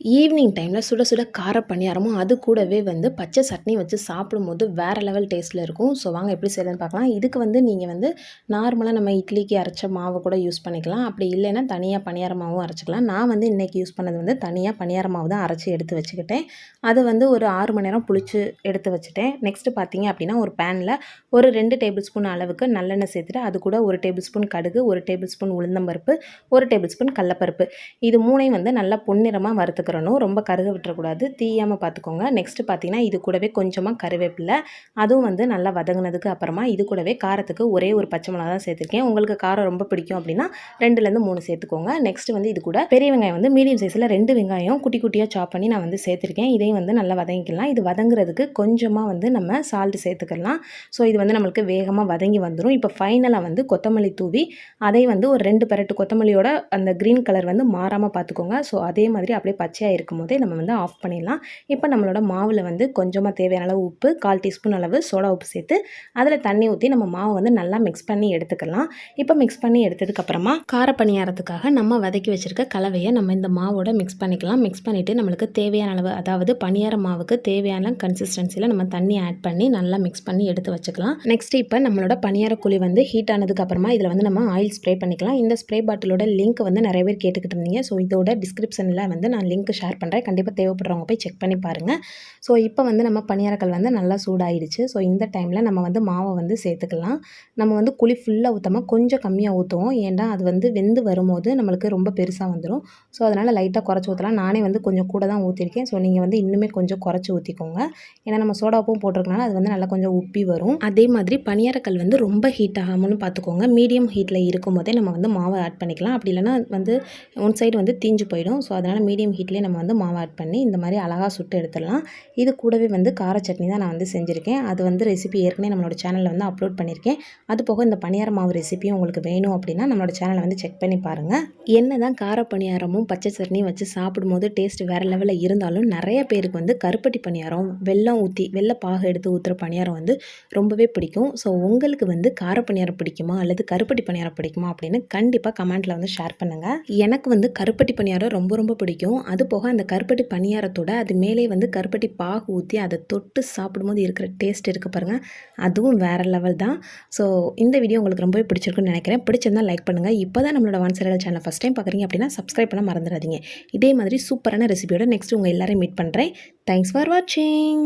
Evening டைமில் சுட சுட கார பணியாரமும் அது கூடவே வந்து பச்சை சட்னி வச்சு சாப்பிடும்போது வேறு லெவல் டேஸ்ட்டில் இருக்கும். ஸோ வாங்க எப்படி செய்யறதுன்னு பார்க்கலாம். இதுக்கு வந்து நீங்கள் வந்து நார்மலாக நம்ம இட்லிக்கு அரைச்ச மாவு கூட யூஸ் பண்ணிக்கலாம். அப்படி இல்லைன்னா தனியாக பணியார மாவும் அரைச்சிக்கலாம். நான் வந்து இன்றைக்கி யூஸ் பண்ணது வந்து தனியாக பணியார மாவு தான் அரைச்சி எடுத்து வச்சுக்கிட்டேன். அது வந்து ஒரு ஆறு மணி நேரம் புளிச்சு எடுத்து வச்சுட்டேன். நெக்ஸ்ட்டு பார்த்தீங்க அப்படின்னா ஒரு பேனில் ஒரு ரெண்டு டேபிள் ஸ்பூன் அளவுக்கு நல்லெண்ணெய் சேர்த்துட்டு அது கூட ஒரு டேபிள் ஸ்பூன் கடுகு ஒரு டேபிள் ஸ்பூன் உளுந்தம்பருப்பு ஒரு டேபிள் ஸ்பூன் கடலப்பருப்பு. இது மூணையும் வந்து நல்லா பொன்னிறமாக வறுத்துக்கணும் ரொம்ப கருக விட்டுறக்கூடாது. தீயாமல் பார்த்துக்கோங்க. நெக்ஸ்ட்டு பார்த்தீங்கன்னா இது கூடவே கொஞ்சமாக கருவேப்பில்லை அதுவும் வந்து நல்லா வதங்கினதுக்கு அப்புறமா இது கூடவே காரத்துக்கு ஒரே ஒரு பச்சை மிளகா தான் சேர்த்துருக்கேன். உங்களுக்கு காரம் ரொம்ப பிடிக்கும் அப்படின்னா ரெண்டுலேருந்து மூணு சேர்த்துக்கோங்க. நெக்ஸ்ட் வந்து இது கூட பெரிய வெங்காயம் வந்து மீடியம் சைஸில் ரெண்டு வெங்காயம் குட்டி குட்டியாக சாப் பண்ணி நான் வந்து சேர்த்துருக்கேன். இதையும் வந்து நல்லா வதங்கிக்கலாம். இது வதங்குறதுக்கு கொஞ்சமாக வந்து நம்ம சால்ட் சேர்த்துக்கலாம். ஸோ இது வந்து நம்மளுக்கு வேகமாக வதங்கி வந்துடும் இப்போ ஃபைனலாக வந்து கொத்தமல்லி தூவி அதை வந்து ஒரு ரெண்டு பரட்டு கொத்தமல்லியோட அந்த க்ரீன் கலர் வந்து மாறாமல் பார்த்துக்கோங்க. ஸோ அதே மாதிரி அப்படியே பச்சை பச்சையாக இருக்கும் போதே நம்ம வந்து ஆஃப் பண்ணிடலாம். இப்போ நம்மளோட மாவில் வந்து கொஞ்சமாக தேவையான அளவு உப்பு கால் டீஸ்பூன் அளவு சோடா உப்பு சேர்த்து அதில் தண்ணி ஊற்றி நம்ம மாவை வந்து நல்லா மிக்ஸ் பண்ணி எடுத்துக்கலாம். இப்போ மிக்ஸ் பண்ணி எடுத்ததுக்கப்புறமா கார பணியாரத்துக்காக நம்ம வதக்கி வச்சுருக்க கலவையை நம்ம இந்த மாவோட மிக்ஸ் பண்ணிக்கலாம். மிக்ஸ் பண்ணிவிட்டு நம்மளுக்கு தேவையான அளவு அதாவது பணியார மாவுக்கு தேவையான கன்சிஸ்டன்சியில் நம்ம தண்ணி ஆட் பண்ணி நல்லா மிக்ஸ் பண்ணி எடுத்து வச்சுக்கலாம். நெக்ஸ்ட் இப்போ நம்மளோட பணியார குழி வந்து ஹீட் ஆனதுக்கப்புறமா இதில் வந்து நம்ம ஆயில் ஸ்ப்ரே பண்ணிக்கலாம். இந்த ஸ்ப்ரே பாட்டிலோட லிங்க் வந்து நிறைய பேர் கேட்டுக்கிட்டு இருந்தீங்க. ஸோ இதோட டிஸ்கிரிப்ஷனில் வந்து நான் லிங்க் ஷேர் பண்ணுறேன் கண்டிப்பாக தேவைப்படுறவங்க போய் செக் பண்ணி பாருங்கள் ஸோ இப்போ வந்து நம்ம பணியாரக்கல் வந்து நல்லா சூடாயிடுச்சு. ஸோ இந்த டைமில் நம்ம வந்து மாவை வந்து சேர்த்துக்கலாம். நம்ம வந்து குழி ஃபுல்லாக ஊற்றாமல் கொஞ்சம் கம்மியாக ஊற்றுவோம் ஏன்னா அது வந்து வெந்து வரும்போது நம்மளுக்கு ரொம்ப பெருசாக வந்துடும் ஸோ அதனால் லைட்டாக குறைச்சி ஊற்றலாம் நானே வந்து கொஞ்சம் கூட தான் ஊற்றிருக்கேன் ஸோ நீங்கள் வந்து இன்னுமே கொஞ்சம் குறைச்சி ஊற்றிக்கோங்க ஏன்னா நம்ம சோடாப்பும் போட்டிருக்கனால அது வந்து நல்லா கொஞ்சம் உப்பி வரும். அதே மாதிரி பணியாரக்கல் வந்து ரொம்ப ஹீட் ஆகாமலும் பார்த்துக்கோங்க மீடியம் ஹீட்டில் இருக்கும் போதே நம்ம வந்து மாவை ஆட் பண்ணிக்கலாம். அப்படி இல்லைன்னா வந்து ஒன் சைடு வந்து தீஞ்சு போயிடும். ஸோ அதனால் மீடியம் ஹீட்லேயே நம்ம வந்து மாவு ஆட் பண்ணி இந்த மாதிரி அழகாக சுட்டு எடுத்துடலாம். இது கூடவே வந்து கார சட்னி தான் நான் வந்து செஞ்சுருக்கேன். அது வந்து ரெசிபி ஏற்கனவே நம்மளோட சேனலில் வந்து அப்லோட் பண்ணியிருக்கேன் அது போக இந்த பணியார மாவு ரெசிபியும் உங்களுக்கு வேணும் அப்படின்னா நம்மளோட சேனலை வந்து செக் பண்ணி பாருங்கள் என்ன தான் கார பணியாரமும் பச்சை சட்னியும் வச்சு சாப்பிடும்போது டேஸ்ட் வேறு லெவலில் இருந்தாலும் நிறைய பேருக்கு வந்து கருப்பட்டி பணியாரம் வெல்லம் ஊற்றி வெள்ளை பாகு எடுத்து ஊற்றுற பணியாரம் வந்து ரொம்பவே பிடிக்கும். ஸோ உங்களுக்கு வந்து கார பணியாரம் பிடிக்குமா அல்லது கருப்பட்டி பணியாரம் பிடிக்குமா அப்படின்னு கண்டிப்பாக கமெண்ட்டில் வந்து ஷேர் பண்ணுங்கள் எனக்கு வந்து கருப்பட்டி பணியாரம் ரொம்ப ரொம்ப பிடிக்கும். அது போக அந்த கருப்பட்டி பணியாரத்தோட அது மேலே வந்து கருப்பட்டி பாகு ஊற்றி அதை தொட்டு சாப்பிடும்போது இருக்கிற டேஸ்ட் இருக்குது பாருங்கள் அதுவும் வேறு லெவல் தான். ஸோ இந்த வீடியோ உங்களுக்கு ரொம்பவே பிடிச்சிருக்குன்னு நினைக்கிறேன். பிடிச்சிருந்தா லைக் பண்ணுங்கள் இப்போ தான் நம்மளோட ஒன் சைடல் சேனல் ஃபஸ்ட் டைம் பார்க்குறீங்க அப்படின்னா சப்ஸ்கிரைப் பண்ண மறந்துடாதீங்க. இதே மாதிரி சூப்பரான ரெசிபியோட நெக்ஸ்ட் உங்கள் எல்லோரும் மீட் பண்ணுறேன் தேங்க்ஸ் ஃபார் வாட்சிங்